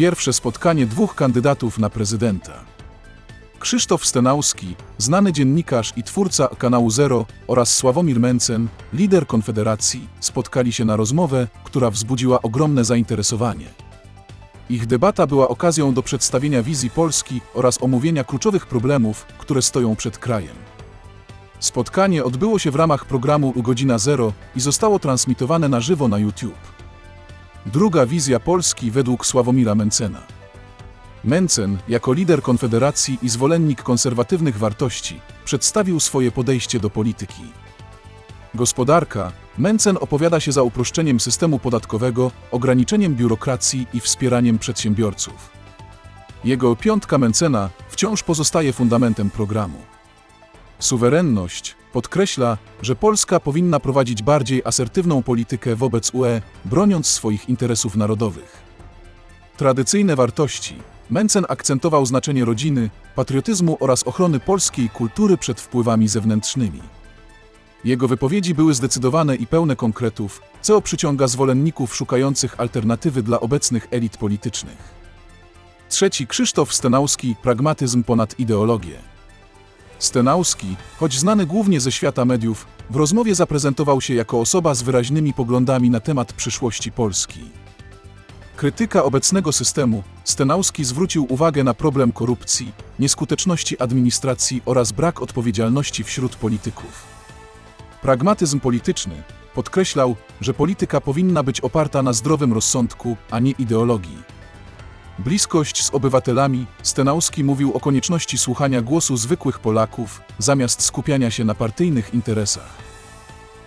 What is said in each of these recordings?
Pierwsze spotkanie dwóch kandydatów na prezydenta. Krzysztof Stenauski, znany dziennikarz i twórca kanału Zero oraz Sławomir Mencen, lider Konfederacji, spotkali się na rozmowę, która wzbudziła ogromne zainteresowanie. Ich debata była okazją do przedstawienia wizji Polski oraz omówienia kluczowych problemów, które stoją przed krajem. Spotkanie odbyło się w ramach programu Godzina Zero i zostało transmitowane na żywo na YouTube. Druga wizja Polski według Sławomira Mencena. Mencen, jako lider Konfederacji i zwolennik konserwatywnych wartości, przedstawił swoje podejście do polityki. Gospodarka. Mencen opowiada się za uproszczeniem systemu podatkowego, ograniczeniem biurokracji i wspieraniem przedsiębiorców. Jego piątka Mencena wciąż pozostaje fundamentem programu. Suwerenność podkreśla, że Polska powinna prowadzić bardziej asertywną politykę wobec UE, broniąc swoich interesów narodowych. Tradycyjne wartości. Mencen akcentował znaczenie rodziny, patriotyzmu oraz ochrony polskiej kultury przed wpływami zewnętrznymi. Jego wypowiedzi były zdecydowane i pełne konkretów, co przyciąga zwolenników szukających alternatywy dla obecnych elit politycznych. Trzeci Krzysztof Stenauski Pragmatyzm ponad ideologię. Stenauski, choć znany głównie ze świata mediów, w rozmowie zaprezentował się jako osoba z wyraźnymi poglądami na temat przyszłości Polski. Krytyka obecnego systemu, Stenauski zwrócił uwagę na problem korupcji, nieskuteczności administracji oraz brak odpowiedzialności wśród polityków. Pragmatyzm polityczny podkreślał, że polityka powinna być oparta na zdrowym rozsądku, a nie ideologii. Bliskość z obywatelami, Stenauski mówił o konieczności słuchania głosu zwykłych Polaków, zamiast skupiania się na partyjnych interesach.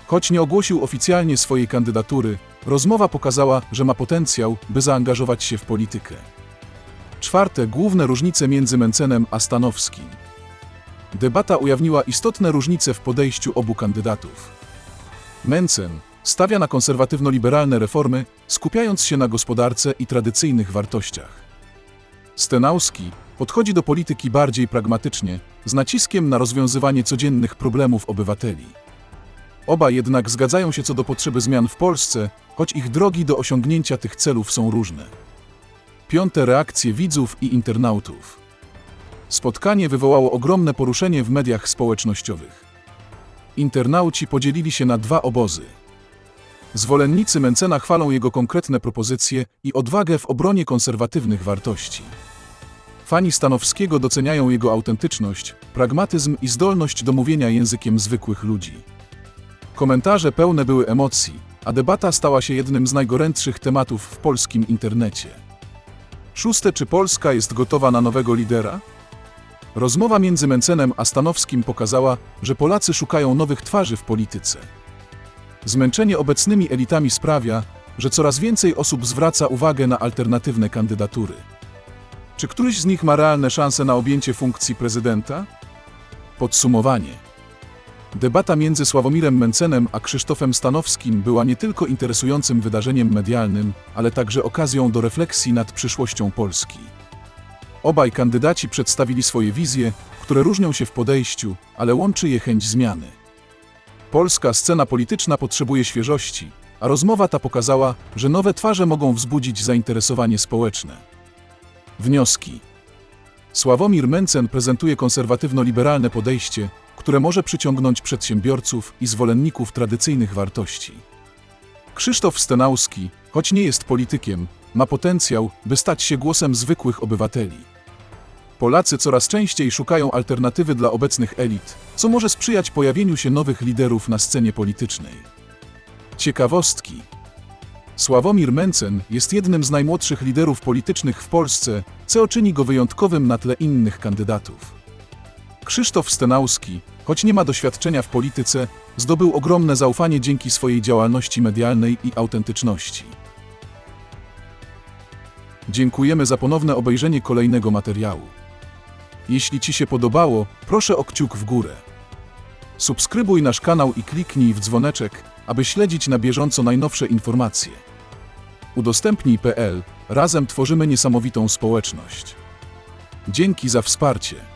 Choć nie ogłosił oficjalnie swojej kandydatury, rozmowa pokazała, że ma potencjał, by zaangażować się w politykę. Czwarte główne różnice między Mencenem a Stanowskim. Debata ujawniła istotne różnice w podejściu obu kandydatów. Mencen stawia na konserwatywno-liberalne reformy, skupiając się na gospodarce i tradycyjnych wartościach. Stenauski podchodzi do polityki bardziej pragmatycznie, z naciskiem na rozwiązywanie codziennych problemów obywateli. Oba jednak zgadzają się co do potrzeby zmian w Polsce, choć ich drogi do osiągnięcia tych celów są różne. Piąte reakcje widzów i internautów. Spotkanie wywołało ogromne poruszenie w mediach społecznościowych. Internauci podzielili się na dwa obozy. Zwolennicy Mencena chwalą jego konkretne propozycje i odwagę w obronie konserwatywnych wartości. Fani Stanowskiego doceniają jego autentyczność, pragmatyzm i zdolność do mówienia językiem zwykłych ludzi. Komentarze pełne były emocji, a debata stała się jednym z najgorętszych tematów w polskim internecie. Szóste, czy Polska jest gotowa na nowego lidera? Rozmowa między Mencenem a Stanowskim pokazała, że Polacy szukają nowych twarzy w polityce. Zmęczenie obecnymi elitami sprawia, że coraz więcej osób zwraca uwagę na alternatywne kandydatury. Czy któryś z nich ma realne szanse na objęcie funkcji prezydenta? Podsumowanie. Debata między Sławomirem Mencenem a Krzysztofem Stanowskim była nie tylko interesującym wydarzeniem medialnym, ale także okazją do refleksji nad przyszłością Polski. Obaj kandydaci przedstawili swoje wizje, które różnią się w podejściu, ale łączy je chęć zmiany. Polska scena polityczna potrzebuje świeżości, a rozmowa ta pokazała, że nowe twarze mogą wzbudzić zainteresowanie społeczne. Wnioski. Sławomir Mencen prezentuje konserwatywno-liberalne podejście, które może przyciągnąć przedsiębiorców i zwolenników tradycyjnych wartości. Krzysztof Stenauski, choć nie jest politykiem, ma potencjał, by stać się głosem zwykłych obywateli. Polacy coraz częściej szukają alternatywy dla obecnych elit, co może sprzyjać pojawieniu się nowych liderów na scenie politycznej. Ciekawostki. Sławomir Mencen jest jednym z najmłodszych liderów politycznych w Polsce, co czyni go wyjątkowym na tle innych kandydatów. Krzysztof Stenauski, choć nie ma doświadczenia w polityce, zdobył ogromne zaufanie dzięki swojej działalności medialnej i autentyczności. Dziękujemy za ponowne obejrzenie kolejnego materiału. Jeśli Ci się podobało, proszę o kciuk w górę. Subskrybuj nasz kanał i kliknij w dzwoneczek, aby śledzić na bieżąco najnowsze informacje. Udostępnij.pl Razem tworzymy niesamowitą społeczność. Dzięki za wsparcie.